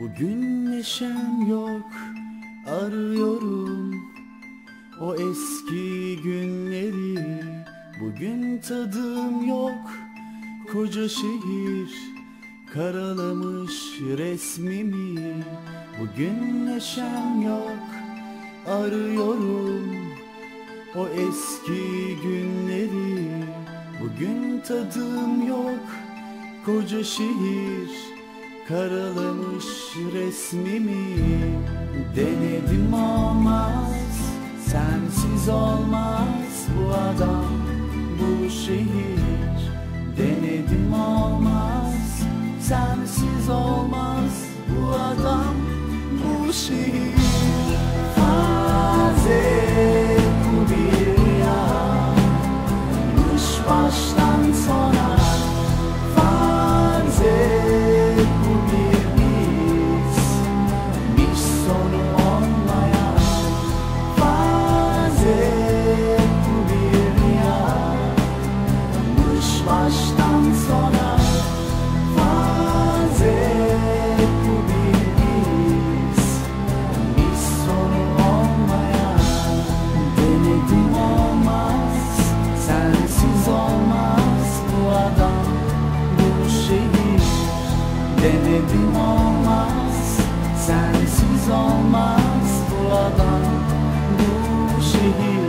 Bugün neşem yok arıyorum. O eski günleri Bugün tadım yok. Koca şehir Karalamış resmimi. Bugün neşem yok arıyorum. O eski günleri Bugün tadım yok. Koca şehir Karalamış resmimi Denedim olmaz Sensiz olmaz bu adam Bu şehir. Denedim olmaz Sensiz olmaz bu adam Bu şehir Denedim olmaz Sensiz olmaz bu adam Bu şehir.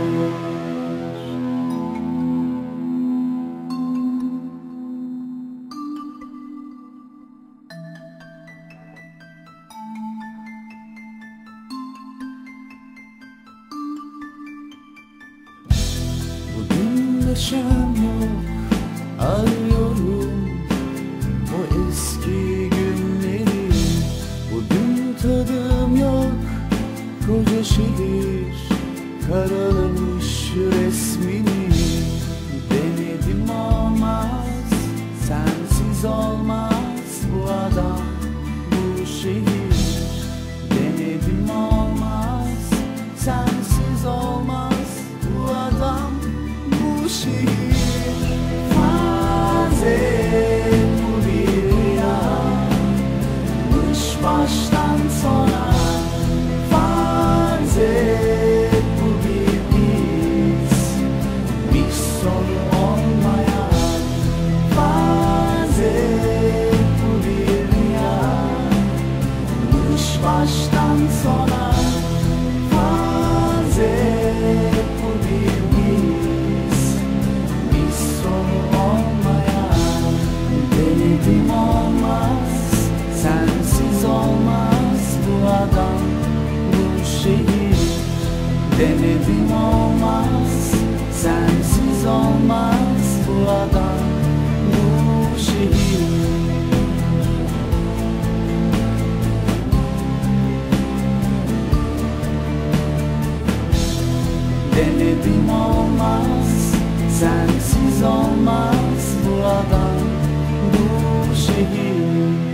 Bugün neşem yok Karalamış resmini Denedim olmaz. Sensiz olmaz bu adam Bu şehir Şehir. Denedim olmaz Sensiz olmaz bu adam Bu şehir. Denedim olmaz Sensiz olmaz bu adam Bu şehir